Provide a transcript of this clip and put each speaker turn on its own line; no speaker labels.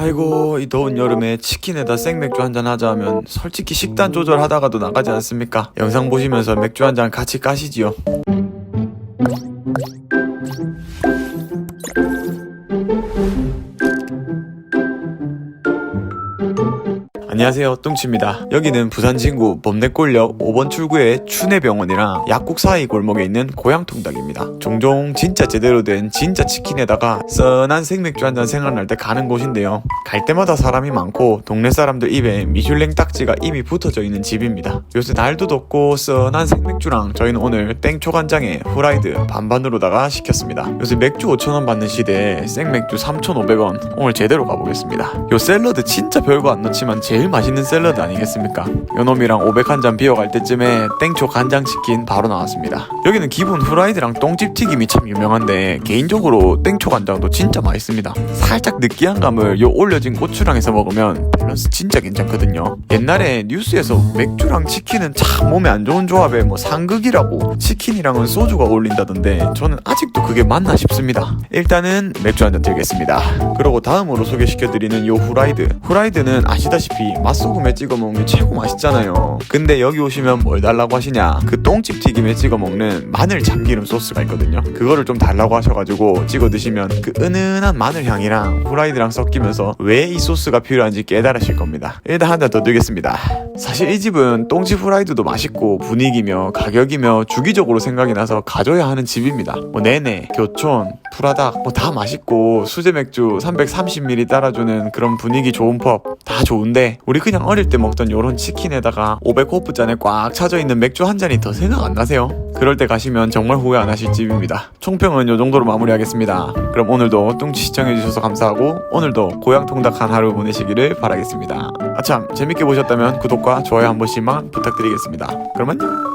아이고 이 더운 여름에 치킨에다 생맥주 한잔 하자 하면 솔직히 식단 조절하다가도 나가지 않습니까? 영상 보시면서 맥주 한 잔 같이 까시지요. 안녕하세요 뚱치입니다. 여기는 부산 진구 범내골역 5번 출구의 춘해병원이랑 약국 사이 골목에 있는 고향통닭입니다. 종종 진짜 제대로 된 진짜 치킨에다가 썬한 생맥주 한 잔 생각날 때 가는 곳인데요. 갈 때마다 사람이 많고 동네 사람들 입에 미슐랭 딱지가 이미 붙어져 있는 집입니다. 요새 날도 덥고 썬한 생맥주랑 저희는 오늘 땡초 간장에 후라이드 반반으로다가 시켰습니다. 요새 맥주 5천원 받는 시대에 생맥주 3,500원. 오늘 제대로 가보겠습니다. 요 샐러드 진짜 별거 안 넣지만 제일 맛있는 샐러드 아니겠습니까? 요놈이랑 500 한 잔 비워갈 때쯤에 땡초 간장치킨 바로 나왔습니다. 여기는 기본 후라이드랑 똥집 튀김이 참 유명한데 개인적으로 땡초 간장도 진짜 맛있습니다. 살짝 느끼한 감을 요 올려진 고추랑해서 먹으면 밸런스 진짜 괜찮거든요. 옛날에 뉴스에서 맥주랑 치킨은 참 몸에 안 좋은 조합에 뭐 상극이라고 치킨이랑은 소주가 어울린다던데 저는 아직도 그게 맞나 싶습니다. 일단은 맥주 한 잔 들겠습니다. 그리고 다음으로 소개시켜드리는 요 후라이드. 후라이드는 아시다시피 맛소금에 찍어 먹는 게 최고 맛있잖아요. 근데 여기 오시면 뭘 달라고 하시냐? 그 똥집 튀김에 찍어 먹는 마늘 참기름 소스가 있거든요. 그거를 좀 달라고 하셔가지고 찍어 드시면 그 은은한 마늘 향이랑 후라이드랑 섞이면서 왜 이 소스가 필요한지 깨달 으실 겁니다. 일단 한 잔 더 드겠습니다. 사실 이 집은 똥집 후라이드도 맛있고 분위기며 가격이며 주기적으로 생각이 나서 가져야 하는 집입니다. 뭐 내내, 교촌, 프라닭 뭐 다 맛있고 수제 맥주 330ml 따라주는 그런 분위기 좋은 펍 다 좋은데 우리 그냥 어릴 때 먹던 요런 치킨에다가 500호프 잔에 꽉 차져 있는 맥주 한 잔이 더 생각 안 나세요? 그럴 때 가시면 정말 후회 안 하실 집입니다. 총평은 요 정도로 마무리하겠습니다. 그럼 오늘도 뚱치 시청해주셔서 감사하고 오늘도 고향통닭한 하루 보내시기를 바라겠습니다. 아참 재밌게 보셨다면 구독과 좋아요 한 번씩만 부탁드리겠습니다. 그럼 안녕!